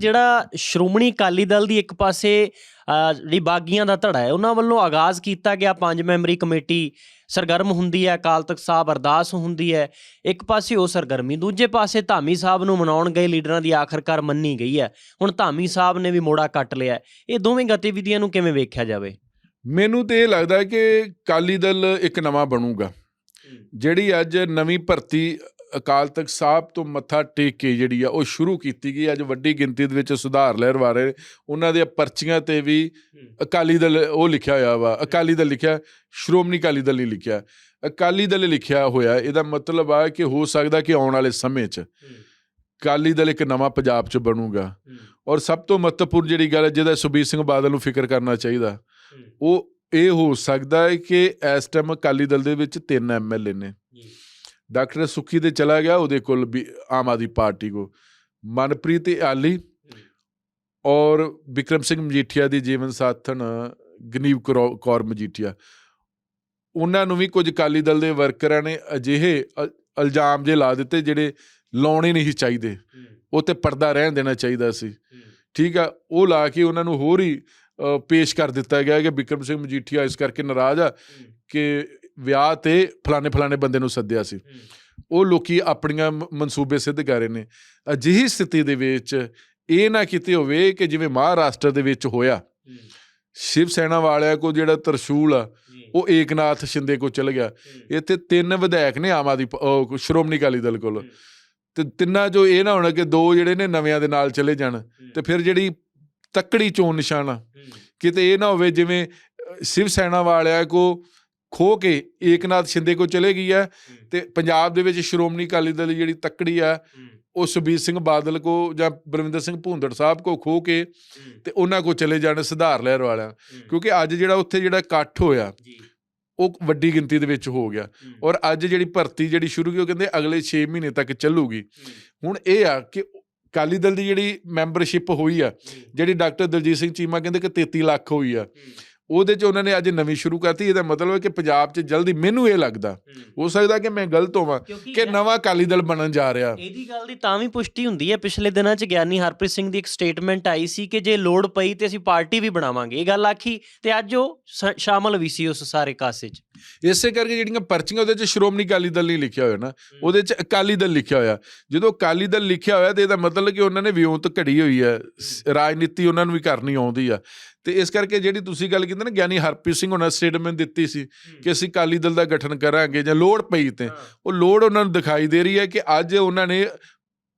ਜਿਹੜਾ ਸ਼੍ਰੋਮਣੀ ਅਕਾਲੀ ਦਲ ਦੀ ਇੱਕ ਪਾਸੇ ਜਿਹੜੀ ਬਾਗੀਆਂ ਦਾ ਧੜਾ ਹੈ ਉਹਨਾਂ ਵੱਲੋਂ ਆਗਾਜ਼ ਕੀਤਾ ਗਿਆ। ਪੰਜ ਮੈਂਬਰੀ ਕਮੇਟੀ ਸਰਗਰਮ ਹੁੰਦੀ ਹੈ ਅਕਾਲ ਤਖਤ ਸਾਹਿਬ ਅਰਦਾਸ ਹੁੰਦੀ ਹੈ। ਇੱਕ ਪਾਸੇ ਉਹ ਸਰਗਰਮੀ ਦੂਜੇ ਪਾਸੇ ਧਾਮੀ ਸਾਹਿਬ ਨੂੰ ਮਨਾਉਣ ਗਏ ਲੀਡਰਾਂ ਦੀ ਆਖਰਕਾਰ ਮੰਨੀ ਗਈ ਹੈ। ਹੁਣ ਧਾਮੀ ਸਾਹਿਬ ਨੇ ਵੀ ਮੋੜਾ ਕੱਟ ਲਿਆ। ਇਹ ਦੋਵੇਂ ਗਤੀਵਿਧੀਆਂ ਨੂੰ ਕਿਵੇਂ ਵੇਖਿਆ ਜਾਵੇ? ਮੈਨੂੰ ਤੇ ਇਹ ਲੱਗਦਾ ਹੈ ਕਿ ਕਾਲੀ ਦਲ ਇੱਕ ਨਵਾਂ ਬਣੂਗਾ। ਜਿਹੜੀ ਅੱਜ ਨਵੀਂ ਭਰਤੀ ਅਕਾਲ ਤਖਤ ਸਾਹਿਬ ਤੋਂ ਮੱਥਾ ਟੇਕ ਕੇ ਜਿਹੜੀ ਆ ਉਹ ਸ਼ੁਰੂ ਕੀਤੀ ਗਈ। ਅੱਜ ਵੱਡੀ ਗਿਣਤੀ ਦੇ ਵਿੱਚ ਸੁਧਾਰ ਲਹਿਰ ਵਾਲੇ ਉਹਨਾਂ ਦੀਆਂ ਪਰਚੀਆਂ ਤੇ ਵੀ ਅਕਾਲੀ ਦਲ ਉਹ ਲਿਖਿਆ ਹੋਇਆ ਵਾ। ਅਕਾਲੀ ਦਲ ਲਿਖਿਆ ਸ਼੍ਰੋਮਣੀ ਅਕਾਲੀ ਦਲ ਨਹੀਂ ਲਿਖਿਆ। ਅਕਾਲੀ ਦਲ ਲਿਖਿਆ ਹੋਇਆ ਇਹਦਾ ਮਤਲਬ ਆ ਕਿ ਹੋ ਸਕਦਾ ਕਿ ਆਉਣ ਵਾਲੇ ਸਮੇਂ 'ਚ ਅਕਾਲੀ ਦਲ ਇੱਕ ਨਵਾਂ ਪੰਜਾਬ 'ਚ ਬਣੂਗਾ। ਔਰ ਸਭ ਤੋਂ ਮਹੱਤਵਪੂਰਨ ਜਿਹੜੀ ਗੱਲ ਹੈ ਜਿਹਦਾ ਸੁਬੀਰ ਸਿੰਘ ਬਾਦਲ ਨੂੰ ਫਿਕਰ ਕਰਨਾ ਚਾਹੀਦਾ ਉਹ ਇਹ ਹੋ ਸਕਦਾ ਹੈ ਕਿ ਇਸ ਟਾਈਮ ਅਕਾਲੀ ਦਲ ਦੇ ਵਿੱਚ ਤਿੰਨ ਐਮਐਲਏ ਨੇ। ਡਾਕਟਰ ਸੁੱਖੀ ਤੇ ਚਲਾ ਗਿਆ, ਉਹਦੇ ਕੋਲ ਵੀ ਆਮ ਆਦਮੀ ਪਾਰਟੀ ਕੋ। ਮਨਪ੍ਰੀਤ ਆਲੀ ਔਰ ਵਿਕਰਮ ਸਿੰਘ ਮਜੀਠੀਆ ਦੀ ਜੀਵਨ ਸਾਥਣ ਗਨੀਵ ਕਰੌ- ਕੌਰ ਮਜੀਠੀਆ। ਉਹਨਾਂ ਨੂੰ ਵੀ ਕੁਝ ਅਕਾਲੀ ਦਲ ਦੇ ਵਰਕਰਾਂ ਨੇ ਅਜਿਹੇ ਅ- ਇਲਜ਼ਾਮ ਜੇ ਲਾ ਦਿੱਤੇ ਜਿਹੜੇ ਲਾਉਣੇ ਨਹੀਂ ਚਾਹੀਦੇ। ਉਹ ਤੇ ਪਰਦਾ ਰਹਿਣ ਦੇਣਾ ਚਾਹੀਦਾ ਸੀ। ਠੀਕ ਆ, ਉਹ ਲਾ ਕੇ ਉਹਨਾਂ ਨੂੰ ਹੋਰ ਹੀ ਪੇਸ਼ ਕਰ ਦਿੱਤਾ ਗਿਆ ਕਿ ਵਿਕਰਮ ਸਿੰਘ ਮਜੀਠੀਆ ਇਸ ਕਰਕੇ ਨਾਰਾਜ਼ ਆ ਕਿ ਵਿਆਹ ਤੇ ਫਲਾਣੇ ਫਲਾਣੇ ਬੰਦੇ ਨੂੰ ਸੱਦਿਆ ਸੀ। ਉਹ ਲੋਕੀ ਆਪਣੀਆਂ ਮਨਸੂਬੇ ਸਿੱਧ ਕਰ ਰਹੇ ਨੇ। ਅਜਿਹੀ ਸਥਿਤੀ ਦੇ ਵਿੱਚ ਇਹ ਨਾ ਕਿਤੇ ਹੋਵੇ ਕਿ ਜਿਵੇਂ ਮਹਾਰਾਸ਼ਟਰ ਦੇ ਵਿੱਚ ਹੋਇਆ। ਸ਼ਿਵ ਸੈਨਾ ਵਾਲਿਆਂ ਕੋ ਜਿਹੜਾ ਤਰਸ਼ੂਲ ਆ ਉਹ ਏਕਨਾਥ ਸ਼ਿੰਦੇ ਕੋ ਚਲ ਗਿਆ। ਇੱਥੇ ਤਿੰਨ ਵਿਧਾਇਕ ਨੇ ਆਮ ਉਹ ਸ਼੍ਰੋਮਣੀ ਅਕਾਲੀ ਦਲ ਕੋਲ। ਤੇ ਤਿੰਨਾਂ ਚੋਂ ਇਹ ਨਾ ਹੋਣਾ ਕਿ ਦੋ ਜਿਹੜੇ ਨੇ ਨਵਿਆਂ ਦੇ ਨਾਲ ਚਲੇ ਜਾਣ। ਤੇ ਫਿਰ ਜਿਹੜੀ ਤੱਕੜੀ ਚੋਣ ਨਿਸ਼ਾਨ ਕਿਤੇ ਇਹ ਨਾ ਹੋਵੇ ਜਿਵੇਂ ਸ਼ਿਵ ਸੈਨਾ ਵਾਲਿਆਂ ਕੋ ਖੋ ਕੇ ਏਕਨਾਥ ਸ਼ਿੰਦੇ ਕੋ ਚਲੇ ਗਈ ਹੈ ਤੇ ਪੰਜਾਬ ਦੇ ਵਿੱਚ ਸ਼੍ਰੋਮਣੀ ਅਕਾਲੀ ਦਲ ਦੀ ਜਿਹੜੀ ਤੱਕੜੀ ਆ ਉਹ ਸੁਬੀਰ ਸਿੰਘ ਬਾਦਲ ਕੋ ਜਾਂ ਬਰਵਿੰਦਰ ਸਿੰਘ ਭੂੰਦੜ ਸਾਹਿਬ ਕੋ ਖੋ ਕੇ ਤੇ ਉਹਨਾਂ ਕੋ ਚਲੇ ਜਾਣ ਸੁਧਾਰ ਲਹਿਰ ਵਾਲਿਆਂ। ਕਿਉਂਕਿ ਅੱਜ ਜਿਹੜਾ ਉੱਥੇ ਜਿਹੜਾ ਇਕੱਠ ਹੋਇਆ ਉਹ ਵੱਡੀ ਗਿਣਤੀ ਦੇ ਵਿੱਚ ਹੋ ਗਿਆ। ਔਰ ਅੱਜ ਜਿਹੜੀ ਭਰਤੀ ਜਿਹੜੀ ਸ਼ੁਰੂ ਕੀ ਉਹ ਕਹਿੰਦੇ ਅਗਲੇ 6 ਮਹੀਨੇ ਤੱਕ ਚੱਲੂਗੀ। ਹੁਣ ਇਹ ਆ ਕਿ ਅਕਾਲੀ ਦਲ ਦੀ ਜਿਹੜੀ ਮੈਂਬਰਸ਼ਿਪ ਹੋਈ ਆ ਜਿਹੜੀ ਡਾਕਟਰ ਦਲਜੀਤ ਸਿੰਘ ਚੀਮਾ ਕਹਿੰਦੇ ਕਿ 33 ਲੱਖ ਹੋਈ ਆ। ਉਹਦੇ ਚ ਉਹਨਾਂ ਨੇ ਅੱਜ ਨਵੀਂ ਸ਼ੁਰੂ ਕਰਤੀ ਇਹਦਾ ਮਤਲਬ ਹੈ ਕਿ ਪੰਜਾਬ 'ਚ ਜਲਦੀ ਮੈਨੂੰ ਇਹ ਲੱਗਦਾ ਹੋ। ਸਕਦਾ ਕਿ ਮੈਂ ਗਲਤ ਹੋਵਾਂ ਕਿ ਨਵਾਂ ਅਕਾਲੀ ਦਲ ਬਣਨ ਜਾ ਰਿਹਾ। ਇਹਦੀ ਗੱਲ ਦੀ ਤਾਂ ਵੀ ਪੁਸ਼ਟੀ ਹੁੰਦੀ ਹੈ ਪਿਛਲੇ ਦਿਨਾਂ 'ਚ ਗਿਆਨੀ ਹਰਪ੍ਰੀਤ ਸਿੰਘ ਦੀ ਇੱਕ ਸਟੇਟਮੈਂਟ ਆਈ ਸੀ ਕਿ ਜੇ ਲੋੜ ਪਈ ਤੇ ਅਸੀਂ ਪਾਰਟੀ ਵੀ ਬਣਾਵਾਂਗੇ ਇਹ ਗੱਲ ਆਖੀ ਤੇ ਅੱਜ ਉਹ ਸ਼ਾਮਲ ਵੀ ਸੀ ਉਸ ਸਾਰੇ ਕਾਸੇ 'ਚ। ਇਸੇ ਕਰਕੇ ਜਿਹੜੀਆਂ ਪਰਚੀਆਂ ਉਹਦੇ 'ਚ ਸ਼੍ਰੋਮਣੀ ਅਕਾਲੀ ਦਲ ਨਹੀਂ ਲਿਖਿਆ ਹੋਇਆ ਨਾ ਉਹਦੇ 'ਚ ਅਕਾਲੀ ਦਲ ਲਿਖਿਆ ਹੋਇਆ। ਜਦੋਂ ਅਕਾਲੀ ਦਲ ਲਿਖਿਆ ਹੋਇਆ ਤੇ ਇਹਦਾ ਮਤਲਬ ਕਿ ਉਹਨਾਂ ਨੇ ਵਿਉਂਤ ਘੜੀ ਹੋਈ ਹੈ ਰਾਜਨੀਤੀ ਉਹਨਾਂ ਨੂੰ ਵੀ ਕਰਨੀ ਆਉਂਦੀ ਆ। ਤੇ ਇਸ ਕਰਕੇ ਜਿਹੜੀ ਤੁਸੀਂ ਗੱਲ ਕੀਤੀ ਨਾ ਗਿਆਨੀ ਹਰਪ੍ਰੀਤ ਸਿੰਘ ਉਹਨਾਂ ਸਟੇਟਮੈਂਟ ਦਿੱਤੀ ਸੀ ਕਿ ਅਸੀਂ ਅਕਾਲੀ ਦਲ ਦਾ ਗਠਨ ਕਰਾਂਗੇ ਜਾਂ ਲੋੜ ਪਈ ਤੇ ਉਹ ਲੋੜ ਉਹਨਾਂ ਨੂੰ ਦਿਖਾਈ ਦੇ ਰਹੀ ਹੈ ਕਿ ਅੱਜ ਉਹਨਾਂ ਨੇ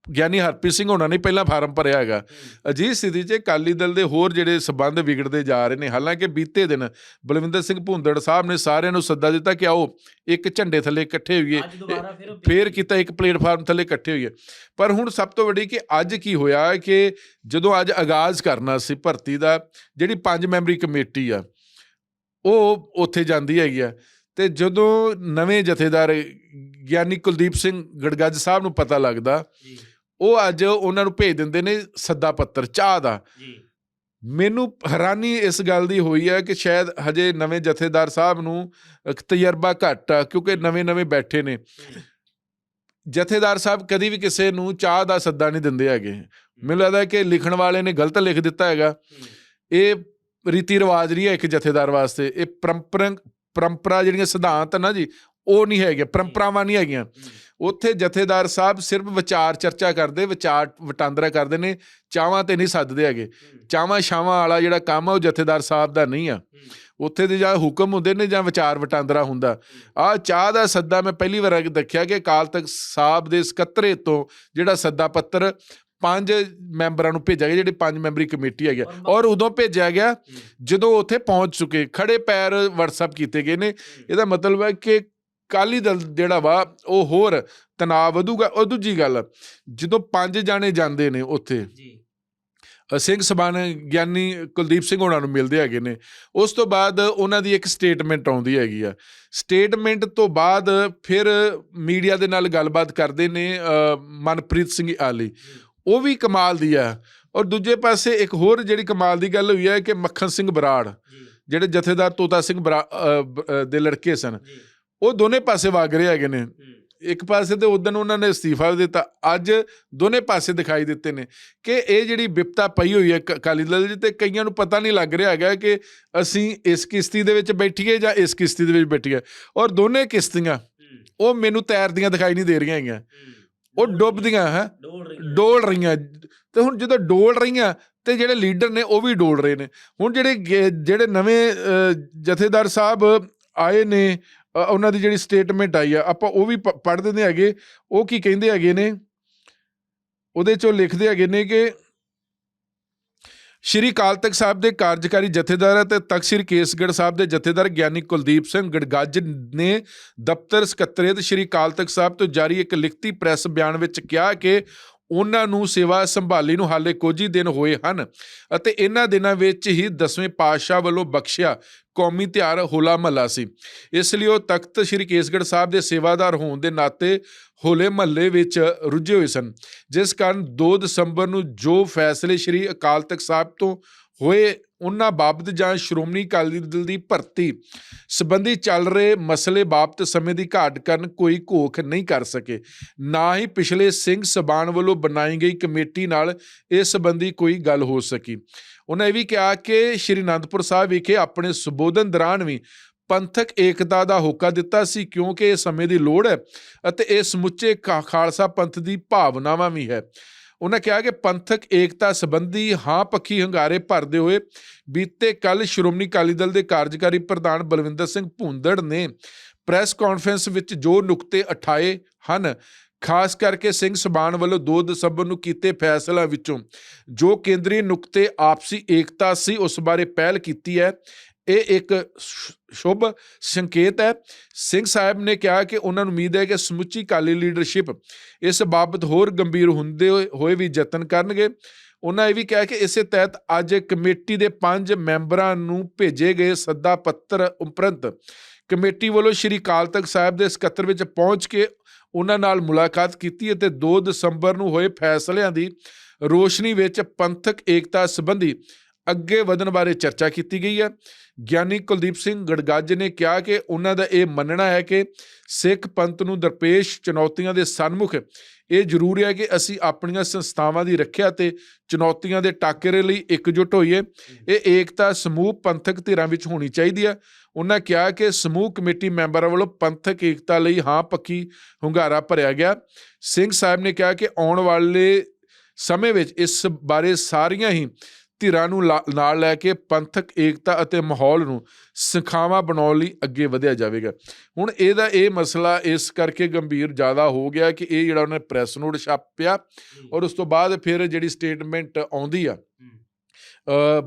ਗਿਆਨੀ ਹਰਪ੍ਰੀਤ ਸਿੰਘ ਉਹਨਾਂ ਨੇ ਪਹਿਲਾਂ ਫਾਰਮ ਭਰਿਆ ਹੈਗਾ। ਅਜਿਹੀ ਸਥਿਤੀ 'ਚ ਅਕਾਲੀ ਦਲ ਦੇ ਹੋਰ ਜਿਹੜੇ ਸਬੰਧ ਵਿਗੜਦੇ ਜਾ ਰਹੇ ਨੇ ਹਾਲਾਂਕਿ ਬੀਤੇ ਦਿਨ ਬਲਵਿੰਦਰ ਸਿੰਘ ਭੁੰਦੜ ਸਾਹਿਬ ਨੇ ਸਾਰਿਆਂ ਨੂੰ ਸੱਦਾ ਦਿੱਤਾ ਕਿ ਆਓ ਇੱਕ ਝੰਡੇ ਥੱਲੇ ਇਕੱਠੇ ਹੋਈਏ ਫੇਰ ਕੀਤਾ ਇੱਕ ਪਲੇਟਫਾਰਮ ਥੱਲੇ ਇਕੱਠੇ ਹੋਈਏ। ਪਰ ਹੁਣ ਸਭ ਤੋਂ ਵੱਡੀ ਕਿ ਅੱਜ ਕੀ ਹੋਇਆ ਕਿ ਜਦੋਂ ਅੱਜ ਆਗਾਜ਼ ਕਰਨਾ ਸੀ ਭਰਤੀ ਦਾ ਜਿਹੜੀ ਪੰਜ ਮੈਂਬਰੀ ਕਮੇਟੀ ਆ ਉਹ ਉੱਥੇ ਜਾਂਦੀ ਹੈਗੀ ਆ। ਤੇ ਜਦੋਂ ਨਵੇਂ ਜਥੇਦਾਰ ਗਿਆਨੀ ਕੁਲਦੀਪ ਸਿੰਘ ਗੜਗੱਜ ਸਾਹਿਬ ਨੂੰ ਪਤਾ ਲੱਗਦਾ ਜੀ। ਉਹ ਅੱਜ ਉਹਨਾਂ ਨੂੰ ਭੇਜ ਦਿੰਦੇ ਨੇ ਸੱਦਾ ਪੱਤਰ ਚਾਹ ਦਾ। ਜੀ। ਮੈਨੂੰ ਹੈਰਾਨੀ ਇਸ ਗੱਲ ਦੀ ਹੋਈ ਹੈ ਕਿ ਸ਼ਾਇਦ ਹਜੇ ਨਵੇਂ ਜਥੇਦਾਰ ਸਾਹਿਬ ਨੂੰ ਤਜਰਬਾ ਘੱਟ ਆ ਕਿਉਂਕਿ ਨਵੇਂ-ਨਵੇਂ ਬੈਠੇ ਨੇ। ਜਥੇਦਾਰ ਸਾਹਿਬ ਕਦੀ ਵੀ ਕਿਸੇ ਨੂੰ ਚਾਹ ਦਾ ਸੱਦਾ ਨਹੀਂ ਦਿੰਦੇ ਹੈਗੇ। ਮੈਨੂੰ ਲੱਗਦਾ ਕਿ ਲਿਖਣ ਵਾਲੇ ਨੇ ਗਲਤ ਲਿਖ ਦਿੱਤਾ ਹੈਗਾ। ਇਹ ਰੀਤੀ ਰਿਵਾਜ ਨਹੀਂ ਹੈ ਇੱਕ ਜਥੇਦਾਰ ਵਾਸਤੇ। ਇਹ ਪਰੰਪਰਾ ਪਰੰਪਰਾ ਜਿਹੜੀਆਂ ਸਿਧਾਂਤ ਨਾ ਜੀ ਉਹ ਨਹੀਂ ਹੈਗੇ ਪਰੰਪਰਾਵਾਂ ਨਹੀਂ ਹੈਗੀਆਂ। ਉੱਥੇ ਜਥੇਦਾਰ ਸਾਹਿਬ ਸਿਰਫ ਵਿਚਾਰ ਚਰਚਾ ਕਰਦੇ ਵਿਚਾਰ ਵਟਾਂਦਰਾ ਕਰਦੇ ਨੇ ਚਾਵਾਂ ਤੇ ਨਹੀਂ ਸੱਦਦੇ ਹੈਗੇ। ਚਾਵਾਂ ਛਾਵਾਂ ਵਾਲਾ ਜਿਹੜਾ ਕੰਮ ਆ ਉਹ ਜਥੇਦਾਰ ਸਾਹਿਬ ਦਾ ਨਹੀਂ ਆ। ਉੱਥੇ ਦੇ ਜਾਂ ਹੁਕਮ ਹੁੰਦੇ ਨੇ ਜਾਂ ਵਿਚਾਰ ਵਟਾਂਦਰਾ ਹੁੰਦਾ। ਆ ਚਾਹ ਦਾ ਸੱਦਾ ਮੈਂ ਪਹਿਲੀ ਵਾਰ ਦੇਖਿਆ ਕਿ ਅਕਾਲ ਤਖਤ ਸਾਹਿਬ ਦੇ ਸਕੱਤਰੇ ਤੋਂ ਜਿਹੜਾ ਸੱਦਾ ਪੱਤਰ ਪੰਜ ਮੈਂਬਰਾਂ ਨੂੰ ਭੇਜਿਆ ਗਿਆ ਜਿਹੜੀ ਪੰਜ ਮੈਂਬਰੀ ਕਮੇਟੀ ਹੈਗੀ ਆ। ਔਰ ਉਦੋਂ ਭੇਜਿਆ ਗਿਆ ਜਦੋਂ ਉੱਥੇ ਪਹੁੰਚ ਚੁੱਕੇ ਖੜੇ ਪੈਰ WhatsApp ਕੀਤੇ ਗਏ ਨੇ। ਇਹਦਾ ਮਤਲਬ ਹੈ ਕਿ ਕਾਲੀ ਦਲ ਜਿਹੜਾ ਵਾ ਉਹ ਹੋਰ ਤਣਾਅ ਵਧੂਗਾ। ਉਹ ਦੂਜੀ ਗੱਲ ਜਦੋਂ ਪੰਜ ਜਾਣੇ ਜਾਂਦੇ ਨੇ ਉੱਥੇ ਜੀ। ਸਿੰਘ ਸਬਾਨ ਗਿਆਨੀ ਕੁਲਦੀਪ ਸਿੰਘ ਉਹਨਾਂ ਨੂੰ ਮਿਲਦੇ ਹੈਗੇ ਨੇ। ਉਸ ਤੋਂ ਬਾਅਦ ਉਹਨਾਂ ਦੀ ਇੱਕ ਸਟੇਟਮੈਂਟ ਆਉਂਦੀ ਹੈਗੀ ਆ। ਸਟੇਟਮੈਂਟ ਤੋਂ ਬਾਅਦ ਫਿਰ ਮੀਡੀਆ ਦੇ ਨਾਲ ਗੱਲਬਾਤ ਕਰਦੇ ਨੇ ਮਨਪ੍ਰੀਤ ਸਿੰਘ ਆਲੀ। ਉਹ ਵੀ ਕਮਾਲ ਦੀ ਆ। ਔਰ ਦੂਜੇ ਪਾਸੇ ਇੱਕ ਹੋਰ ਜਿਹੜੀ ਕਮਾਲ ਦੀ ਗੱਲ ਹੋਈ ਹੈ ਕਿ ਮੱਖਣ ਸਿੰਘ ਬਰਾੜ ਜਿਹੜੇ ਜਥੇਦਾਰ ਤੋਤਾ ਸਿੰਘ ਦੇ ਲੜਕੇ ਸਨ। ਉਹ ਦੋਨੇ ਪਾਸੇ ਵਗ ਰਹੇ ਹੈਗੇ ਨੇ। ਇੱਕ ਪਾਸੇ ਤੇ ਉਦੋਂ ਉਹਨਾਂ ਨੇ ਅਸਤੀਫਾ ਦਿੱਤਾ ਅੱਜ ਦੋਨੇ ਪਾਸੇ ਦਿਖਾਈ ਦਿੱਤੇ ਨੇ ਕਿ ਇਹ ਜਿਹੜੀ ਵਿਪਤਾ ਪਈ ਹੋਈ ਹੈ ਕ- ਅਕਾਲੀ ਦਲ ਦੀ ਤੇ ਕਈਆਂ ਨੂੰ ਪਤਾ ਨਹੀਂ ਲੱਗ ਰਿਹਾ ਹੈਗਾ ਕਿ ਅਸੀਂ ਇਸ ਕਿਸ਼ਤੀ ਦੇ ਵਿੱਚ ਬੈਠੀਏ ਜਾਂ ਇਸ ਕਿਸ਼ਤੀ ਦੇ ਵਿੱਚ ਬੈਠੀਏ। ਔਰ ਦੋਨੇ ਕਿਸ਼ਤੀਆਂ ਉਹ ਮੈਨੂੰ ਤੈਰਦੀਆਂ ਦਿਖਾਈ ਨਹੀਂ ਦੇ ਰਹੀਆਂ ਹੈਗੀਆਂ। ਉਹ ਡੁੱਬਦੀਆਂ ਹੈ। ਡੋਲ ਰਹੀਆਂ। ਤੇ ਹੁਣ ਜਦੋਂ ਡੋਲ ਰਹੀਆਂ ਤੇ ਜਿਹੜੇ ਲੀਡਰ ਨੇ ਉਹ ਵੀ ਡੋਲ ਰਹੇ ਨੇ। ਹੁਣ ਜਿਹੜੇ ਜਿਹੜੇ ਨਵੇਂ ਜਥੇਦਾਰ ਸਾਹਿਬ ਆਏ ਨੇ ਉਹਨਾਂ ਦੀ ਜਿਹੜੀ ਸਟੇਟਮੈਂਟ ਆਈ ਆ, ਆਪਾਂ ਉਹ ਵੀ ਪੜ੍ਹ ਦਿੰਦੇ ਹੈਗੇ। ਉਹ ਕੀ ਕਹਿੰਦੇ ਹੈਗੇ ਨੇ? ਉਹਦੇ ਚੋਂ ਲਿਖਦੇ ਹੈਗੇ ਨੇ ਕਿ ਸ਼੍ਰੀ ਅਕਾਲ ਤਖਤ ਸਾਹਿਬ ਦੇ ਕਾਰਜਕਾਰੀ ਜਥੇਦਾਰ ਅਤੇ ਤਖਤ ਸ੍ਰੀ ਕੇਸਗੜ੍ਹ ਸਾਹਿਬ ਦੇ ਜਥੇਦਾਰ ਗਿਆਨੀ ਕੁਲਦੀਪ ਸਿੰਘ ਗੜਗੱਜ ਨੇ ਦਫ਼ਤਰ ਸਕੱਤਰੇਤ ਸ਼੍ਰੀ ਅਕਾਲ ਤਖਤ ਸਾਹਿਬ ਤੋਂ ਜਾਰੀ ਇੱਕ ਲਿਖਤੀ ਪ੍ਰੈਸ ਬਿਆਨ ਵਿੱਚ ਕਿਹਾ ਕਿ ਉਹਨਾਂ ਨੂੰ ਸੇਵਾ ਸੰਭਾਲੀ ਨੂੰ ਹਾਲੇ ਕੁਝ ਹੀ ਦਿਨ ਹੋਏ ਹਨ ਅਤੇ ਇਹਨਾਂ ਦਿਨਾਂ ਵਿੱਚ ਹੀ ਦਸਵੇਂ ਪਾਤਸ਼ਾਹ ਵੱਲੋਂ ਬਖਸ਼ਿਆ ਕੌਮੀ ਤਿਉਹਾਰ ਹੋਲਾ ਮਹੱਲਾ ਸੀ। ਇਸ ਲਈ ਉਹ ਤਖਤ ਸ੍ਰੀ ਕੇਸਗੜ੍ਹ ਸਾਹਿਬ ਦੇ ਸੇਵਾਦਾਰ ਹੋਣ ਦੇ ਨਾਤੇ ਹੋਲੇ ਮਹੱਲੇ ਵਿੱਚ ਰੁੱਝੇ ਹੋਏ ਸਨ। ਜਿਸ ਕਾਰਨ 2 ਦਸੰਬਰ ਨੂੰ ਜੋ ਫੈਸਲੇ ਸ੍ਰੀ ਅਕਾਲ ਤਖਤ ਸਾਹਿਬ ਤੋਂ ਹੋਏ ਉਹਨਾਂ ਬਾਬਤ ਜਾਂ ਸ਼੍ਰੋਮਣੀ ਅਕਾਲੀ ਦਲ ਦੀ ਭਰਤੀ ਸੰਬੰਧੀ ਚੱਲ ਰਹੇ ਮਸਲੇ ਬਾਬਤ ਸਮੇਂ ਦੀ ਘਾਟ ਕਰਨ ਕੋਈ ਘੋਖ ਨਹੀਂ ਕਰ ਸਕੇ। ਨਾ ਹੀ ਪਿਛਲੇ ਸਿੰਘ ਸਬਾਨ ਵੱਲੋਂ ਬਣਾਈ ਗਈ ਕਮੇਟੀ ਨਾਲ ਇਸ ਸੰਬੰਧੀ ਕੋਈ ਗੱਲ ਹੋ ਸਕੀ। ਉਹਨਾਂ ਇਹ ਵੀ ਕਿਹਾ ਕਿ ਸ਼੍ਰੀ ਅਨੰਦਪੁਰ ਸਾਹਿਬ ਵਿਖੇ ਆਪਣੇ ਸੰਬੋਧਨ ਦੌਰਾਨ ਵੀ ਪੰਥਕ ਏਕਤਾ ਦਾ ਹੋਕਾ ਦਿੱਤਾ ਸੀ ਕਿਉਂਕਿ ਇਹ ਸਮੇਂ ਦੀ ਲੋੜ ਹੈ ਅਤੇ ਇਹ ਸਮੁੱਚੇ ਖਾ- ਖਾਲਸਾ ਪੰਥ ਦੀ ਭਾਵਨਾਵਾਂ ਵੀ ਹੈ। ਉਹਨਾਂ ਕਿਹਾ ਕਿ ਪੰਥਕ ਏਕਤਾ ਸੰਬੰਧੀ ਹਾਂ ਪੱਖੀ ਹੰਗਾਰੇ ਭਰਦੇ ਹੋਏ ਬੀਤੇ ਕੱਲ ਸ਼੍ਰੋਮਣੀ ਅਕਾਲੀ ਦਲ ਦੇ ਕਾਰਜਕਾਰੀ ਪ੍ਰਧਾਨ ਬਲਵਿੰਦਰ ਸਿੰਘ ਭੁੰਦੜ ਨੇ ਪ੍ਰੈਸ ਕਾਨਫਰੰਸ ਵਿੱਚ ਜੋ ਨੁਕਤੇ ਉਠਾਏ ਹਨ, ਖਾਸ ਕਰਕੇ ਸਿੰਘ ਸਬਾਨ ਵੱਲੋਂ 2 ਦਸੰਬਰ ਨੂੰ ਕੀਤੇ ਫੈਸਲਿਆਂ ਵਿੱਚੋਂ, ਜੋ ਕੇਂਦਰੀ ਨੁਕਤੇ ਆਪਸੀ ਏਕਤਾ ਸੀ ਉਸ ਬਾਰੇ ਪਹਿਲ ਕੀਤੀ ਹੈ। ਇਹ ਇੱਕ ਸ਼ੁਭ ਸੰਕੇਤ ਹੈ। ਸਿੰਘ ਸਾਹਿਬ ਨੇ ਕਿਹਾ ਕਿ ਉਹਨਾਂ ਨੂੰ ਉਮੀਦ ਹੈ ਕਿ ਸਮੁੱਚੀ ਕਾਲੀ ਲੀਡਰਸ਼ਿਪ ਇਸ ਬਾਬਤ ਹੋਰ ਗੰਭੀਰ ਹੁੰਦੇ ਹੋਏ- ਵੀ ਯਤਨ ਕਰਨਗੇ। ਉਹਨਾਂ ਇਹ ਵੀ ਕਿਹਾ ਕਿ ਇਸੇ ਤਹਿਤ ਅੱਜ ਕਮੇਟੀ ਦੇ ਪੰਜ ਮੈਂਬਰਾਂ ਨੂੰ ਭੇਜੇ ਗਏ ਸੱਦਾ ਪੱਤਰ ਉਪਰੰਤ ਕਮੇਟੀ ਵੱਲੋਂ ਸ਼੍ਰੀ ਅਕਾਲ ਤਖਤ ਸਾਹਿਬ ਦੇ ਸਕੱਤਰ ਵਿੱਚ ਪਹੁੰਚ ਕੇ ਉਹਨਾਂ ਨਾਲ ਮੁਲਾਕਾਤ ਕੀਤੀ ਅਤੇ 2 ਦਸੰਬਰ ਨੂੰ ਹੋਏ ਫੈਸਲਿਆਂ ਦੀ ਰੋਸ਼ਨੀ ਵਿੱਚ ਪੰਥਕ ਏਕਤਾ ਸੰਬੰਧੀ ਅੱਗੇ ਵਧਣ ਬਾਰੇ ਚਰਚਾ ਕੀਤੀ ਗਈ ਹੈ। ਗਿਆਨੀ ਕੁਲਦੀਪ ਸਿੰਘ ਗੜਗੱਜ ਨੇ ਕਿਹਾ ਕਿ ਉਹਨਾਂ ਦਾ ਇਹ ਮੰਨਣਾ ਹੈ ਕਿ ਸਿੱਖ ਪੰਥ ਨੂੰ ਦਰਪੇਸ਼ ਚੁਣੌਤੀਆਂ ਦੇ ਸਨਮੁਖ ਇਹ ਜ਼ਰੂਰੀ ਹੈ ਕਿ ਅਸੀਂ ਆਪਣੀਆਂ ਸੰਸਥਾਵਾਂ ਦੀ ਰੱਖਿਆ ਤੇ ਚੁਣੌਤੀਆਂ ਦੇ ਟਾਕਰੇ ਲਈ ਇਕਜੁੱਟ ਹੋਈਏ। ਇਹ ਏਕਤਾ ਸਮੂਹ ਪੰਥਕ ਧਿਰਾਂ ਵਿੱਚ ਹੋਣੀ ਚਾਹੀਦੀ ਹੈ। ਉਹਨਾਂ ਕਿਹਾ ਕਿ ਸਮੂਹ ਕਮੇਟੀ ਮੈਂਬਰਾਂ ਵੱਲੋਂ ਪੰਥਕ ਏਕਤਾ ਲਈ ਹਾਂ ਪੱਕੀ ਹੁੰਗਾਰਾ ਭਰਿਆ ਗਿਆ। ਸਿੰਘ ਸਾਹਿਬ ਨੇ ਕਿਹਾ ਕਿ ਆਉਣ ਵਾਲੇ ਸਮੇਂ ਵਿੱਚ ਇਸ ਬਾਰੇ ਸਾਰੀਆਂ ਹੀ ਧਿਰਾਂ ਨੂੰ ਨਾਲ ਲੈ ਕੇ ਪੰਥਕ ਏਕਤਾ ਅਤੇ ਮਾਹੌਲ ਨੂੰ ਸਿਖਾਵਾਂ ਬਣਾਉਣ ਲਈ ਅੱਗੇ ਵਧਿਆ ਜਾਵੇਗਾ। ਹੁਣ ਇਹਦਾ ਇਹ ਮਸਲਾ ਇਸ ਕਰਕੇ ਗੰਭੀਰ ਜ਼ਿਆਦਾ ਹੋ ਗਿਆ ਕਿ ਇਹ ਜਿਹੜਾ ਉਹਨੇ ਪ੍ਰੈਸ ਨੋਟ ਛਾਪਿਆ ਔਰ ਉਸ ਤੋਂ ਬਾਅਦ ਫਿਰ ਜਿਹੜੀ ਸਟੇਟਮੈਂਟ ਆਉਂਦੀ ਆ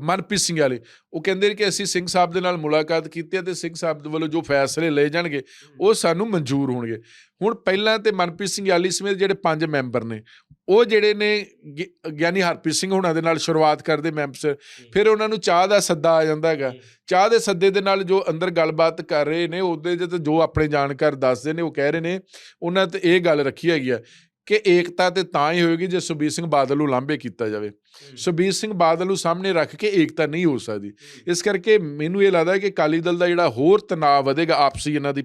ਮਨਪ੍ਰੀਤ ਸਿੰਘ ਵਾਲੇ ਉਹ ਕਹਿੰਦੇ ਨੇ ਕਿ ਅਸੀਂ ਸਿੰਘ ਸਾਹਿਬ ਦੇ ਨਾਲ ਮੁਲਾਕਾਤ ਕੀਤੀ ਹੈ ਤੇ ਸਿੰਘ ਸਾਹਿਬ ਦੇ ਵੱਲੋਂ ਜੋ ਫੈਸਲੇ ਲਏ ਜਾਣਗੇ ਉਹ ਸਾਨੂੰ ਮਨਜ਼ੂਰ ਹੋਣਗੇ। ਹੁਣ ਪਹਿਲਾਂ ਤੇ ਮਨਪ੍ਰੀਤ ਸਿੰਘ ਵਾਲੀ ਸਮੇਤ ਜਿਹੜੇ ਪੰਜ ਮੈਂਬਰ ਨੇ ਉਹ ਜਿਹੜੇ ਨੇ ਗਿਆਨੀ ਹਰਪ੍ਰੀਤ ਸਿੰਘ ਹੁਣਾਂ ਦੇ ਨਾਲ ਸ਼ੁਰੂਆਤ ਕਰਦੇ ਮੈਂਬਰ ਫਿਰ ਉਹਨਾਂ ਨੂੰ ਚਾਹ ਦਾ ਸੱਦਾ ਆ ਜਾਂਦਾ ਹੈਗਾ। ਚਾਹ ਦੇ ਸੱਦੇ ਦੇ ਨਾਲ ਜੋ ਅੰਦਰ ਗੱਲਬਾਤ ਕਰ ਰਹੇ ਨੇ ਉਹਦੇ ਤੇ ਜੋ ਆਪਣੇ ਜਾਣਕਾਰ ਦੱਸਦੇ ਨੇ ਉਹ ਕਹਿ ਰਹੇ ਨੇ ਉਹਨਾਂ ਤੇ ਇਹ ਗੱਲ ਰੱਖੀ ਹੈਗੀ ਆ ਕਿ ਏਕਤਾ ਤੇ ਤਾਂ ਹੀ ਹੋਏਗੀ ਜੇ ਸੁਖਬੀਰ ਸਿੰਘ ਬਾਦਲ ਨੂੰ ਲਾਂਭੇ ਕੀਤਾ ਜਾਵੇ। ਸੁਖਬੀਰ ਸਿੰਘ ਬਾਦਲ ਨੂੰ ਸਾਹਮਣੇ ਰੱਖ ਕੇ ਏਕਤਾ ਨਹੀਂ ਹੋ ਸਕਦੀ। ਇਸ ਕਰਕੇ ਮੈਨੂੰ ਇਹ ਲੱਗਦਾ ਕਿ ਅਕਾਲੀ ਦਲ ਦਾ ਜਿਹੜਾ ਹੋਰ ਤਣਾਅ ਵਧੇਗਾ ਆਪਸੀ ਇਹਨਾਂ ਦੀ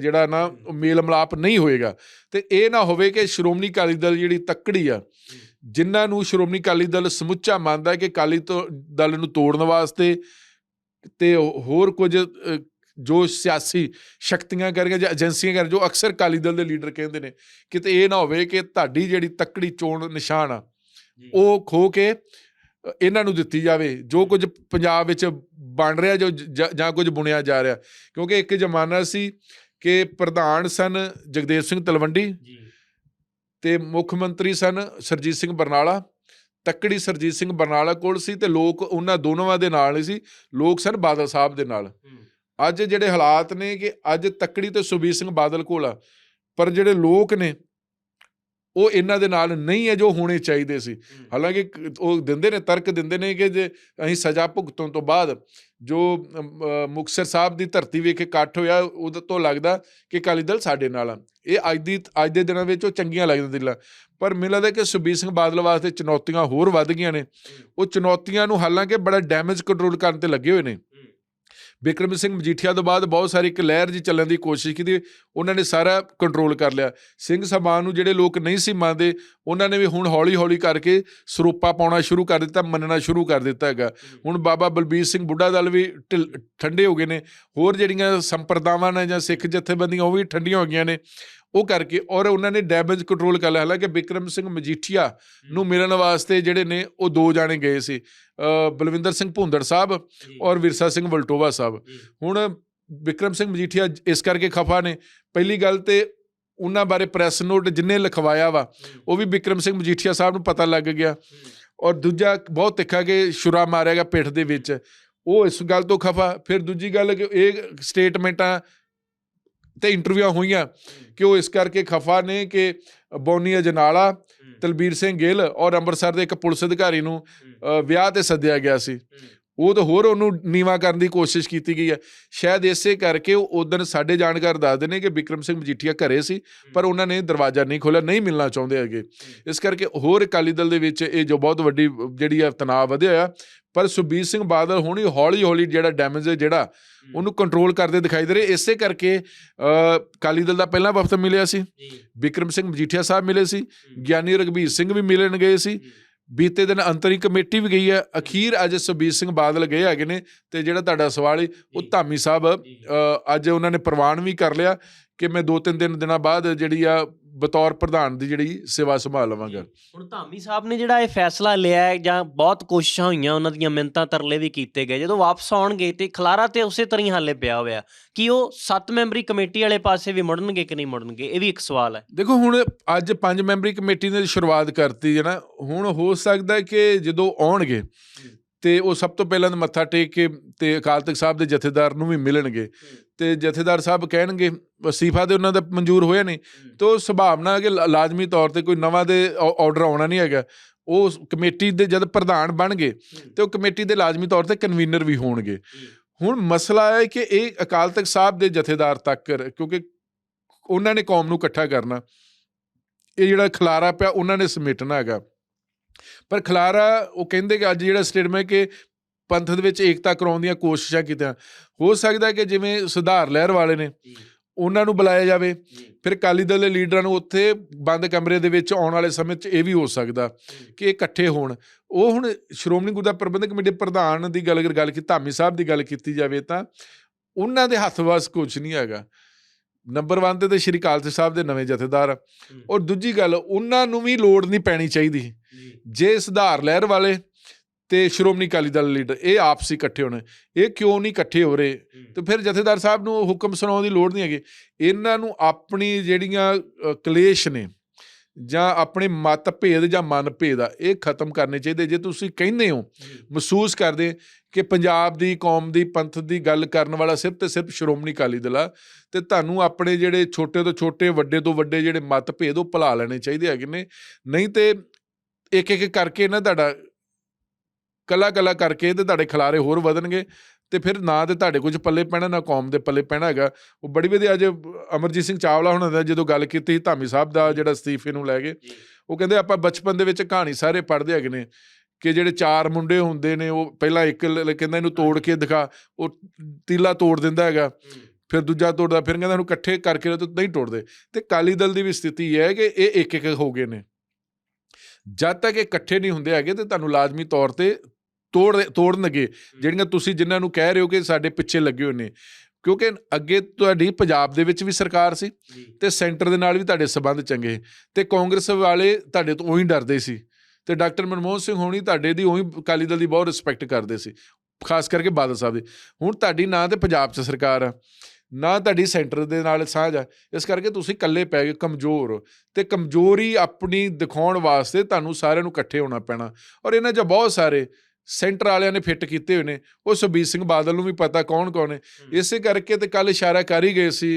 ਜਿਹੜਾ ਨਾ ਮੇਲ ਮਿਲਾਪ ਨਹੀਂ ਹੋਏਗਾ। ਤੇ ਇਹ ਨਾ ਹੋਵੇ ਕਿ ਸ਼੍ਰੋਮਣੀ ਅਕਾਲੀ ਦਲ ਜਿਹੜੀ ਤੱਕੜੀ ਆ ਜਿਨ੍ਹਾਂ ਨੂੰ ਸ਼੍ਰੋਮਣੀ ਅਕਾਲੀ ਦਲ ਸਮੁੱਚਾ ਮੰਨਦਾ ਹੈ ਕਿ ਅਕਾਲੀ ਤੋਂ ਦਲ ਨੂੰ ਤੋੜਨ ਵਾਸਤੇ ਤੇ ਹੋਰ ਕੁਝ ਜੋ ਸਿਆਸੀ ਸ਼ਕਤੀਆਂ ਕਰਕੇ ਜਾਂ ਏਜੰਸੀਆਂ ਕਰ ਜੋ ਅਕਸਰ ਅਕਾਲੀ ਦਲ ਦੇ ਲੀਡਰ ਕਹਿੰਦੇ ਨੇ ਕਿਤੇ ਇਹ ਨਾ ਹੋਵੇ ਕਿ ਤੁਹਾਡੀ ਜਿਹੜੀ ਤੱਕੜੀ ਚੋਣ ਨਿਸ਼ਾਨ ਆ ਉਹ ਖੋ ਕੇ ਇਹਨਾਂ ਨੂੰ ਦਿੱਤੀ ਜਾਵੇ। ਜੋ ਕੁਝ ਪੰਜਾਬ ਵਿੱਚ ਬਣ ਰਿਹਾ ਜੋ ਜ- ਕੁਝ ਬੁਣਿਆ ਜਾ ਰਿਹਾ। ਕਿਉਂਕਿ ਇੱਕ ਜ਼ਮਾਨਾ ਸੀ ਕਿ ਪ੍ਰਧਾਨ ਸਨ ਜਗਦੇਵ ਸਿੰਘ ਤਲਵੰਡੀ ਤੇ ਮੁੱਖ ਮੰਤਰੀ ਸਨ ਸਰਜੀਤ ਸਿੰਘ ਬਰਨਾਲਾ। ਤੱਕੜੀ ਸਰਜੀਤ ਸਿੰਘ ਬਰਨਾਲਾ ਕੋਲ ਸੀ ਤੇ ਲੋਕ ਉਹਨਾਂ ਦੋਨੋਂ ਦੇ ਨਾਲ ਨਹੀਂ ਸੀ। ਲੋਕ ਸਨ ਬਾਦਲ ਸਾਹਿਬ ਦੇ ਨਾਲ। ਅੱਜ ਜਿਹੜੇ ਹਾਲਾਤ ਨੇ ਕਿ ਅੱਜ ਤੱਕੜੀ ਤੇ ਸੁਖਬੀਰ ਸਿੰਘ ਬਾਦਲ ਕੋਲ ਆ ਪਰ ਜਿਹੜੇ ਲੋਕ ਨੇ ਉਹ ਇਹਨਾਂ ਦੇ ਨਾਲ ਨਹੀਂ ਹੈ ਜੋ ਹੋਣੇ ਚਾਹੀਦੇ ਸੀ। ਹਾਲਾਂਕਿ ਉਹ ਦਿੰਦੇ ਨੇ ਤਰਕ ਦਿੰਦੇ ਨੇ ਕਿ ਜੇ ਅਸੀਂ ਸਜ਼ਾ ਭੁਗਤਣ ਤੋਂ ਬਾਅਦ ਜੋ ਮੁਕਤਸਰ ਸਾਹਿਬ ਦੀ ਧਰਤੀ ਵੇਖ ਕੇ ਇਕੱਠ ਹੋਇਆ ਉਹਦੇ ਤੋਂ ਲੱਗਦਾ ਕਿ ਅਕਾਲੀ ਦਲ ਸਾਡੇ ਨਾਲ ਆ। ਇਹ ਅੱਜ ਦੀ ਅੱਜ ਦੇ ਦਿਨਾਂ ਵਿੱਚ ਉਹ ਚੰਗੀਆਂ ਲੱਗਦੀਆਂ ਦਿਲਾਂ। ਪਰ ਮੈਨੂੰ ਲੱਗਦਾ ਕਿ ਸੁਖਬੀਰ ਸਿੰਘ ਬਾਦਲ ਵਾਸਤੇ ਚੁਣੌਤੀਆਂ ਹੋਰ ਵੱਧ ਗਈਆਂ ਨੇ। ਉਹ ਚੁਣੌਤੀਆਂ ਨੂੰ ਹਾਲਾਂਕਿ ਬੜਾ ਡੈਮੇਜ ਕੰਟਰੋਲ ਕਰਨ ਤੇ ਲੱਗੇ ਹੋਏ ਨੇ। ਬਿਕਰਮ ਸਿੰਘ ਮਜੀਠੀਆ ਤੋਂ ਬਾਅਦ ਬਹੁਤ ਸਾਰੀ ਇੱਕ ਲਹਿਰ ਜੀ ਚੱਲਣ ਦੀ ਕੋਸ਼ਿਸ਼ ਕੀਤੀ। ਉਹਨਾਂ ਨੇ ਸਾਰਾ ਕੰਟਰੋਲ ਕਰ ਲਿਆ। ਸਿੰਘ ਸਭਾ ਨੂੰ ਜਿਹੜੇ ਲੋਕ ਨਹੀਂ ਸੀ ਮੰਨਦੇ ਉਹਨਾਂ ਨੇ ਵੀ ਹੁਣ ਹੌਲੀ ਹੌਲੀ ਕਰਕੇ ਸਰੂਪਾ ਪਾਉਣਾ ਸ਼ੁਰੂ ਕਰ ਦਿੱਤਾ ਮੰਨਣਾ ਸ਼ੁਰੂ ਕਰ ਦਿੱਤਾ ਹੈਗਾ। ਹੁਣ ਬਾਬਾ ਬਲਬੀਰ ਸਿੰਘ ਬੁੱਢਾ ਦਲ ਵੀ ਠੰਡੇ ਹੋ ਗਏ ਨੇ। ਹੋਰ ਜਿਹੜੀਆਂ ਸੰਪਰਦਾਵਾਂ ਨੇ ਜਾਂ ਸਿੱਖ ਜਥੇਬੰਦੀਆਂ ਉਹ ਵੀ ਠੰਡੀਆਂ ਹੋ ਗਈਆਂ ਨੇ। ਉਹ ਕਰਕੇ ਔਰ ਉਹਨਾਂ ਨੇ ਡੈਮੇਜ ਕੰਟਰੋਲ ਕਰ ਲਿਆ। ਹਾਲਾਂਕਿ ਬਿਕਰਮ ਸਿੰਘ ਮਜੀਠੀਆ ਨੂੰ ਮਿਲਣ ਵਾਸਤੇ ਜਿਹੜੇ ਨੇ ਉਹ ਦੋ ਜਾਣੇ ਗਏ ਸੀ। ਬਲਵਿੰਦਰ ਸਿੰਘ ਭੁੰਦੜ ਸਾਹਿਬ ਔਰ ਵਿਰਸਾ ਸਿੰਘ ਵਲਟੋਵਾ ਸਾਹਿਬ। ਹੁਣ ਵਿਕਰਮ ਸਿੰਘ ਮਜੀਠੀਆ ਇਸ ਕਰਕੇ ਖਫਾ ਨੇ। ਪਹਿਲੀ ਗੱਲ ਤੇ ਉਹਨਾਂ ਬਾਰੇ ਪ੍ਰੈਸ ਨੋਟ ਜਿੰਨੇ ਲਿਖਵਾਇਆ ਵਾ ਉਹ ਵੀ ਵਿਕਰਮ ਸਿੰਘ ਮਜੀਠੀਆ ਸਾਹਿਬ ਨੂੰ ਪਤਾ ਲੱਗ ਗਿਆ। ਔਰ ਦੂਜਾ ਬਹੁਤ ਤਿੱਖਾ ਕਿ ਸ਼ੁਰਾ ਮਾਰਿਆ ਗਿਆ ਪਿੱਠ ਦੇ ਵਿੱਚ। ਉਹ ਇਸ ਗੱਲ ਤੋਂ ਖਫਾ। ਫਿਰ ਦੂਜੀ ਗੱਲ ਕਿ ਇਹ ਸਟੇਟਮੈਂਟਾਂ ਤੇ ਇੰਟਰਵਿਊਆਂ ਹੋਈਆਂ ਕਿ ਉਹ ਇਸ ਕਰਕੇ ਖਫਾ ਨੇ ਕਿ ਬੋਨੀ ਅਜਨਾਲਾ ਤਲਬੀਰ ਸਿੰਘ ਗਿੱਲ ਔਰ ਅੰਮ੍ਰਿਤਸਰ ਦੇ ਇੱਕ ਪੁਲਿਸ ਅਧਿਕਾਰੀ ਨੂੰ ਵਿਆਹ ਤੇ ਸੱਦਿਆ ਗਿਆ ਸੀ। ਉਹ ਤਾਂ ਹੋਰ ਉਹਨੂੰ ਨੀਵਾ ਕਰਨ ਦੀ ਕੋਸ਼ਿਸ਼ ਕੀਤੀ ਗਈ ਹੈ। ਸ਼ਾਇਦ ਇਸੇ ਕਰਕੇ ਉਹ ਉਦੋਂ ਸਾਡੇ ਜਾਣਕਾਰ ਦੱਸਦੇ ਨੇ ਕਿ ਵਿਕਰਮ ਸਿੰਘ ਮਜੀਠੀਆ ਘਰੇ ਸੀ ਪਰ ਉਹਨਾਂ ਨੇ ਦਰਵਾਜ਼ਾ ਨਹੀਂ ਖੋਲ੍ਹਿਆ ਨਹੀਂ ਮਿਲਣਾ ਚਾਹੁੰਦੇ ਹੈਗੇ। ਇਸ ਕਰਕੇ ਹੋਰ ਅਕਾਲੀ ਦਲ ਦੇ ਵਿੱਚ ਇਹ ਜੋ ਬਹੁਤ ਵੱਡੀ ਜਿਹੜੀ ਆ ਤਣਾਅ ਵਧਿਆ ਆ ਪਰ ਸੁਖਬੀਰ ਸਿੰਘ ਬਾਦਲ ਹੁਣੀ ਹੌਲੀ ਹੌਲੀ ਜਿਹੜਾ ਡੈਮੇਜ ਹੈ ਜਿਹੜਾ ਉਹਨੂੰ ਕੰਟਰੋਲ ਕਰਦੇ ਦਿਖਾਈ ਦੇ ਰਹੇ। ਇਸੇ ਕਰਕੇ ਅਕਾਲੀ ਦਲ ਦਾ ਪਹਿਲਾ ਵਫਦ ਮਿਲਿਆ ਸੀ। ਵਿਕਰਮ ਸਿੰਘ ਮਜੀਠੀਆ ਸਾਹਿਬ ਮਿਲੇ ਸੀ। ਗਿਆਨੀ ਰਗਵੀਰ ਸਿੰਘ ਵੀ ਮਿਲਣ ਗਏ ਸੀ। ਬੀਤੇ ਦਿਨ ਅੰਤਰੀ ਕਮੇਟੀ ਵੀ ਗਈ ਹੈ। ਅਖੀਰ ਅੱਜ ਸੁਖਬੀਰ ਸਿੰਘ ਬਾਦਲ ਗਏ ਹੈਗੇ ਨੇ ਤੇ ਜਿਹੜਾ ਤੁਹਾਡਾ ਸਵਾਲ ਹੈ ਉਹ ਧਾਮੀ ਸਾਹਿਬ ਅੱਜ ਉਹਨਾਂ ਨੇ ਪ੍ਰਵਾਨ ਵੀ ਕਰ ਲਿਆ ਕਿ ਮੈਂ ਦੋ ਤਿੰਨ ਦਿਨ ਦਿਨਾਂ ਬਾਅਦ ਜਿਹੜੀ ਆ ਬਤੌਰ ਪ੍ਰਧਾਨ ਦੀ ਜਿਹੜੀ ਸੇਵਾ ਸੰਭਾਲ ਲਵਾਂਗਾ। ਹੁਣ ਧਾਮੀ ਸਾਹਿਬ ਨੇ ਜਿਹੜਾ ਇਹ ਫੈਸਲਾ ਲਿਆ ਜਾਂ ਬਹੁਤ ਕੋਸ਼ਿਸ਼ਾਂ ਹੋਈਆਂ ਉਹਨਾਂ ਦੀਆਂ ਮਿੰਤਾਂ ਤਰਲੇ ਵੀ ਕੀਤੇ ਗਏ। ਜਦੋਂ ਵਾਪਸ ਆਉਣਗੇ ਤੇ ਖਲਾਰਾ ਤੇ ਉਸੇ ਤਰ੍ਹਾਂ ਹੀ ਹਾਲੇ ਪਿਆ ਹੋਇਆ। ਕਿ ਉਹ ਸੱਤ ਮੈਂਬਰੀ ਕਮੇਟੀ ਵਾਲੇ ਪਾਸੇ ਵੀ ਮੁੜਨਗੇ ਕਿ ਨਹੀਂ ਮੁੜਨਗੇ? ਇਹ ਵੀ ਇੱਕ ਸਵਾਲ ਹੈ। ਦੇਖੋ ਹੁਣ ਅੱਜ ਪੰਜ ਮੈਂਬਰੀ ਕਮੇਟੀ ਨੇ ਸ਼ੁਰੂਆਤ ਕਰਤੀ ਹੈ ਨਾ। ਹੁਣ ਹੋ ਸਕਦਾ ਹੈ ਕਿ ਜਦੋਂ ਆਉਣਗੇ ਤੇ ਉਹ ਸਭ ਤੋਂ ਪਹਿਲਾਂ ਮੱਥਾ ਟੇਕ ਕੇ ਤੇ ਅਕਾਲ ਤਖਤ ਸਾਹਿਬ ਦੇ ਜਥੇਦਾਰ ਨੂੰ ਵੀ ਮਿਲਣਗੇ। ਤੇ ਜਥੇਦਾਰ ਸਾਹਿਬ ਕਹਿਣਗੇ ਵਸੀਫਾ ਦੇ ਉਹਨਾਂ ਦਾ ਮਨਜ਼ੂਰ ਹੋਇਆ ਨਹੀਂ। ਤੋ ਸੁਭਾਵਨਾ ਹੈ ਕਿ ਲਾਜ਼ਮੀ ਤੌਰ ਤੇ ਕੋਈ ਨਵਾਂ ਦੇ ਆਰਡਰ ਆਉਣਾ ਨਹੀਂ ਹੈਗਾ। ਉਹ ਕਮੇਟੀ ਦੇ ਜਦ ਪ੍ਰਧਾਨ ਬਣਗੇ ਤੇ ਉਹ ਕਮੇਟੀ ਦੇ ਲਾਜ਼ਮੀ ਤੌਰ ਤੇ ਕਨਵੀਨਰ ਵੀ ਹੋਣਗੇ। ਹੁਣ ਮਸਲਾ ਹੈ ਕਿ ਇਹ ਅਕਾਲ ਤਖਤ ਸਾਹਿਬ ਦੇ ਜਥੇਦਾਰ ਤੱਕ, ਕਿਉਂਕਿ ਉਹਨਾਂ ਨੇ ਕੌਮ ਨੂੰ ਇਕੱਠਾ ਕਰਨਾ। ਇਹ ਜਿਹੜਾ ਖਲਾਰਾ ਪਿਆ, ਉਹਨਾਂ ਨੇ ਸਮੇਟਣਾ ਹੈਗਾ। ਪਰ ਖਲਾਰਾ ਉਹ ਕਹਿੰਦੇ ਕਿ ਅੱਜ ਜਿਹੜਾ ਸਟੇਟਮੈਂਟ ਕਿ ਪੰਥ ਦੇ ਵਿੱਚ ਏਕਤਾ ਕਰਾਉਣ ਦੀਆਂ ਕੋਸ਼ਿਸ਼ਾਂ ਕੀਤੀਆਂ। ਹੋ ਸਕਦਾ ਕਿ ਜਿਵੇਂ ਸੁਧਾਰ ਲਹਿਰ ਵਾਲੇ ਨੇ ਉਹਨਾਂ ਨੂੰ ਬੁਲਾਇਆ ਜਾਵੇ। ਫਿਰ ਅਕਾਲੀ ਦਲ ਦੇ ਲੀਡਰਾਂ ਨੂੰ ਉੱਥੇ ਬੰਦ ਕਮਰੇ ਦੇ ਵਿੱਚ ਆਉਣ ਵਾਲੇ ਸਮੇਂ 'ਚ ਇਹ ਵੀ ਹੋ ਸਕਦਾ ਕਿ ਇਹ ਇਕੱਠੇ ਹੋਣ। ਉਹ ਹੁਣ ਸ਼੍ਰੋਮਣੀ ਗੁਰਦੁਆਰਾ ਪ੍ਰਬੰਧਕ ਕਮੇਟੀ ਪ੍ਰਧਾਨ ਦੀ ਗੱਲ ਗੱਲ ਕੀ ਧਾਮੀ ਸਾਹਿਬ ਦੀ ਗੱਲ ਕੀਤੀ ਜਾਵੇ ਤਾਂ ਉਹਨਾਂ ਦੇ ਹੱਥ ਵਸ ਕੁਝ ਨਹੀਂ ਹੈਗਾ। ਨੰਬਰ 1 ਤੇ ਤੇ ਸ਼੍ਰੀ ਤਖਤ ਸਾਹਿਬ ਦੇ ਨਵੇਂ ਜਥੇਦਾਰ। ਔਰ ਦੂਜੀ ਗੱਲ ਉਹਨਾਂ ਨੂੰ ਵੀ ਲੋੜ ਨਹੀਂ ਪੈਣੀ ਚਾਹੀਦੀ। ਜੇ ਸੁਧਾਰ ਲਹਿਰ ਵਾਲੇ ਤੇ ਸ਼੍ਰੋਮਣੀ ਅਕਾਲੀ ਦਲ ਲੀਡਰ ਇਹ ਆਪਸੀ ਇਕੱਠੇ ਹੋਣੇ। ਇਹ ਕਿਉਂ ਨਹੀਂ ਇਕੱਠੇ ਹੋ ਰਹੇ? ਤੇ ਫਿਰ ਜਥੇਦਾਰ ਸਾਹਿਬ ਨੂੰ ਹੁਕਮ ਸੁਣਾਉਣ ਦੀ ਲੋੜ ਨਹੀਂ ਹੈਗੀ। ਇਹਨਾਂ ਨੂੰ ਆਪਣੀ ਜਿਹੜੀਆਂ ਕਲੇਸ਼ ਨੇ ਜਾਂ ਆਪਣੇ ਮਤ ਭੇਦ ਜਾਂ ਮਨ ਭੇਦ ਆ ਇਹ ਖਤਮ ਕਰਨੇ ਚਾਹੀਦੇ। ਜੇ ਤੁਸੀਂ ਕਹਿੰਦੇ ਹੋ ਮਹਿਸੂਸ ਕਰਦੇ ਕਿ ਪੰਜਾਬ ਦੀ ਕੌਮ ਦੀ ਪੰਥ ਦੀ ਗੱਲ ਕਰਨ ਵਾਲਾ ਸਿਰਫ ਤੇ ਸਿਰਫ ਸ਼੍ਰੋਮਣੀ ਅਕਾਲੀ ਦਲ ਆ ਤੇ ਤੁਹਾਨੂੰ ਆਪਣੇ ਜਿਹੜੇ ਛੋਟੇ ਤੋਂ ਛੋਟੇ ਵੱਡੇ ਤੋਂ ਵੱਡੇ ਜਿਹੜੇ ਮਤ ਭੇਦ ਉਹ ਭੁਲਾ ਲੈਣੇ ਚਾਹੀਦੇ ਹੈਗੇ ਨੇ। ਨਹੀਂ ਤੇ ਇੱਕ ਇੱਕ ਕਰਕੇ ਨਾ ਤੁਹਾਡਾ ਕੱਲਾ ਕੱਲਾ ਕਰਕੇ ਤੇ ਤੁਹਾਡੇ ਖਿਲਾਰੇ ਹੋਰ ਵਧਣਗੇ ਤੇ ਫਿਰ ਨਾ ਤੇ ਤੁਹਾਡੇ ਕੁਝ ਪੱਲੇ ਪੈਣਾ ਨਾ ਕੌਮ ਦੇ ਪੱਲੇ ਪੈਣਾ ਹੈਗਾ। ਉਹ ਬੜੀ ਵਧੀਆ ਅੱਜ ਅਮਰਜੀਤ ਸਿੰਘ ਚਾਵਲਾ ਹੁਣਾਂ ਦਾ ਜਦੋਂ ਗੱਲ ਕੀਤੀ ਸੀ ਧਾਮੀ ਸਾਹਿਬ ਦਾ ਜਿਹੜਾ ਅਸਤੀਫੇ ਨੂੰ ਲੈ ਕੇ ਉਹ ਕਹਿੰਦੇ ਆਪਾਂ ਬਚਪਨ ਦੇ ਵਿੱਚ ਕਹਾਣੀ ਸਾਰੇ ਪੜ੍ਹਦੇ ਹੈਗੇ ਨੇ ਕਿ ਜਿਹੜੇ ਚਾਰ ਮੁੰਡੇ ਹੁੰਦੇ ਨੇ ਉਹ ਪਹਿਲਾਂ ਇੱਕ ਕਹਿੰਦਾ ਇਹਨੂੰ ਤੋੜ ਕੇ ਦਿਖਾ ਉਹ ਤੀਲਾ ਤੋੜ ਦਿੰਦਾ ਹੈਗਾ। ਫਿਰ ਦੂਜਾ ਤੋੜਦਾ ਫਿਰ ਕਹਿੰਦਾ ਇਹਨੂੰ ਇਕੱਠੇ ਕਰਕੇ ਤੇ ਨਹੀਂ ਤੋੜਦੇ। ਤੇ ਕਾਲੀ ਦਲ ਦੀ ਵੀ ਸਥਿਤੀ ਇਹ ਹੈ ਕਿ ਇਹ ਇੱਕ ਇੱਕ ਹੋ ਗਏ ਨੇ। ਜਦ ਤੱਕ ਇਹ ਇਕੱਠੇ ਨਹੀਂ ਹੁੰਦੇ ਹੈਗੇ ਤੇ ਤੁਹਾਨੂੰ ਲਾਜ਼ਮੀ ਤੌਰ ਤੇ ਤੋੜ ਤੋੜਨਗੇ। ਜਿਹੜੀਆਂ ਤੁਸੀਂ ਜਿਨ੍ਹਾਂ ਨੂੰ ਕਹਿ ਰਹੇ ਹੋ ਕਿ ਸਾਡੇ ਪਿੱਛੇ ਲੱਗੇ ਹੋਏ ਨੇ। ਕਿਉਂਕਿ ਅੱਗੇ ਤੁਹਾਡੀ ਪੰਜਾਬ ਦੇ ਵਿੱਚ ਵੀ ਸਰਕਾਰ ਸੀ ਤੇ ਸੈਂਟਰ ਦੇ ਨਾਲ ਵੀ ਤੁਹਾਡੇ ਸਬੰਧ ਚੰਗੇ ਤੇ ਕਾਂਗਰਸ ਵਾਲੇ ਤੁਹਾਡੇ ਤੋਂ ਉਹੀ ਡਰਦੇ ਸੀ ਤੇ ਡਾਕਟਰ ਮਨਮੋਹਨ ਸਿੰਘ ਹੋਣੀ ਤੁਹਾਡੇ ਦੀ ਉਹੀ ਅਕਾਲੀ ਦਲ ਦੀ ਬਹੁਤ ਰਿਸਪੈਕਟ ਕਰਦੇ ਸੀ ਖਾਸ ਕਰਕੇ ਬਾਦਲ ਸਾਹਿਬ ਦੀ। ਹੁਣ ਤੁਹਾਡੀ ਨਾ ਤੇ ਪੰਜਾਬ 'ਚ ਸਰਕਾਰ ਆ। ਨਾ ਤੁਹਾਡੀ ਸੈਂਟਰ ਦੇ ਨਾਲ ਸਾਂਝ ਆ। ਇਸ ਕਰਕੇ ਤੁਸੀਂ ਇਕੱਲੇ ਪੈ ਗਏ, ਕਮਜ਼ੋਰ। ਹੋ ਤੇ ਕਮਜ਼ੋਰੀ ਆਪਣੀ ਦਿਖਾਉਣ ਵਾਸਤੇ ਤੁਹਾਨੂੰ ਸਾਰਿਆਂ ਨੂੰ ਇਕੱਠੇ ਹੋਣਾ ਪੈਣਾ। ਔਰ ਇਹਨਾਂ 'ਚ ਬਹੁਤ ਸਾਰੇ ਸੈਂਟਰ ਵਾਲਿਆਂ ਨੇ ਫਿੱਟ ਕੀਤੇ ਹੋਏ ਨੇ। ਉਹ ਸੁਬੀਰ ਸਿੰਘ ਬਾਦਲ ਨੂੰ ਵੀ ਪਤਾ ਕੌਣ ਕੌਣ ਹੈ। ਇਸੇ ਕਰਕੇ ਤੇ ਕੱਲ ਇਸ਼ਾਰਾ ਕਰ ਹੀ ਗਏ ਸੀ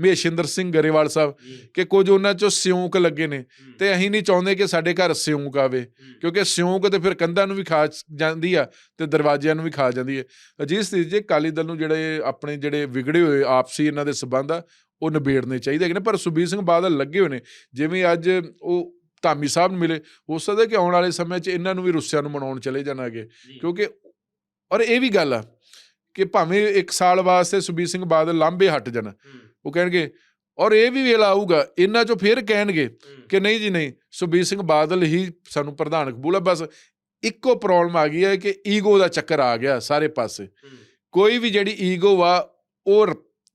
ਮਹੇਸ਼ਿੰਦਰ ਸਿੰਘ ਗਰੇਵਾਲ ਸਾਹਿਬ ਕਿ ਕੁਝ ਉਹਨਾਂ 'ਚੋਂ ਸਿਉਂਕ ਲੱਗੇ ਨੇ। ਤੇ ਅਸੀਂ ਨਹੀਂ ਚਾਹੁੰਦੇ ਕਿ ਸਾਡੇ ਘਰ ਸਿਉਂਕ ਆਵੇ। ਕਿਉਂਕਿ ਸਿਉਂਕ ਤੇ ਫਿਰ ਕੰਧਾਂ ਨੂੰ ਵੀ ਖਾ ਜਾਂਦੀ ਆ ਤੇ ਦਰਵਾਜ਼ਿਆਂ ਨੂੰ ਵੀ ਖਾ ਜਾਂਦੀ ਹੈ। ਅਜਿਹੀ ਸਥਿਤੀ 'ਚ ਕਾਲੀ ਦਲ ਨੂੰ ਜਿਹੜੇ ਆਪਣੇ ਜਿਹੜੇ ਵਿਗੜੇ ਹੋਏ ਆਪਸੀ ਇਹਨਾਂ ਦੇ ਸਬੰਧ ਆ ਉਹ ਨਿਬੇੜਨੇ ਚਾਹੀਦੇ ਹੈਗੇ ਨੇ। ਪਰ ਸੁਬੀਰ ਸਿੰਘ ਬਾਦਲ ਲੱਗੇ ਹੋਏ ਨੇ। ਜਿਵੇਂ ਅੱਜ ਉਹ ਧਾਮੀ ਸਾਹਿਬ ਨੂੰ ਮਿਲੇ ਹੋ ਸਕਦਾ ਕਿ ਆਉਣ ਵਾਲੇ ਸਮੇਂ 'ਚ ਇਹਨਾਂ ਨੂੰ ਵੀ ਰੁੱਸਿਆਂ ਨੂੰ ਮਨਾਉਣ ਚਲੇ ਜਾਣਾਗੇ। ਕਿਉਂਕਿ ਔਰ ਇਹ ਵੀ ਗੱਲ ਆ ਕਿ ਭਾਵੇਂ ਇੱਕ ਸਾਲ ਵਾਸਤੇ ਸੁਬੀਰ ਸਿੰਘ ਬਾਦਲ ਲਾਂਬੇ ਹਟ ਜਾਣ ਉਹ ਕਹਿਣਗੇ ਔਰ ਇਹ ਵੀ ਵੇਲਾ ਆਊਗਾ ਇਹਨਾਂ ਚੋਂ ਫਿਰ ਕਹਿਣਗੇ ਕਿ ਨਹੀਂ ਜੀ ਨਹੀਂ ਸੁਬੀਰ ਸਿੰਘ ਬਾਦਲ ਹੀ ਸਾਨੂੰ ਪ੍ਰਧਾਨ ਕਬੂਲ ਹੈ ਬਸ ਇੱਕੋ ਪ੍ਰੋਬਲਮ ਆ ਗਈ ਹੈ ਕਿ ਈਗੋ ਦਾ ਚੱਕਰ ਆ ਗਿਆ ਸਾਰੇ ਪਾਸੇ। ਕੋਈ ਵੀ ਜਿਹੜੀ ਈਗੋ ਵਾ ਉਹ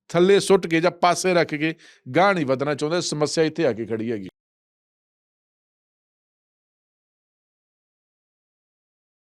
ਥੱਲੇ ਸੁੱਟ ਕੇ ਜਾਂ ਪਾਸੇ ਰੱਖ ਕੇ ਗਾਹ ਨਹੀਂ ਵਧਣਾ ਚਾਹੁੰਦਾ ਸਮੱਸਿਆ ਇੱਥੇ ਆ ਕੇ ਖੜੀ ਹੈਗੀ।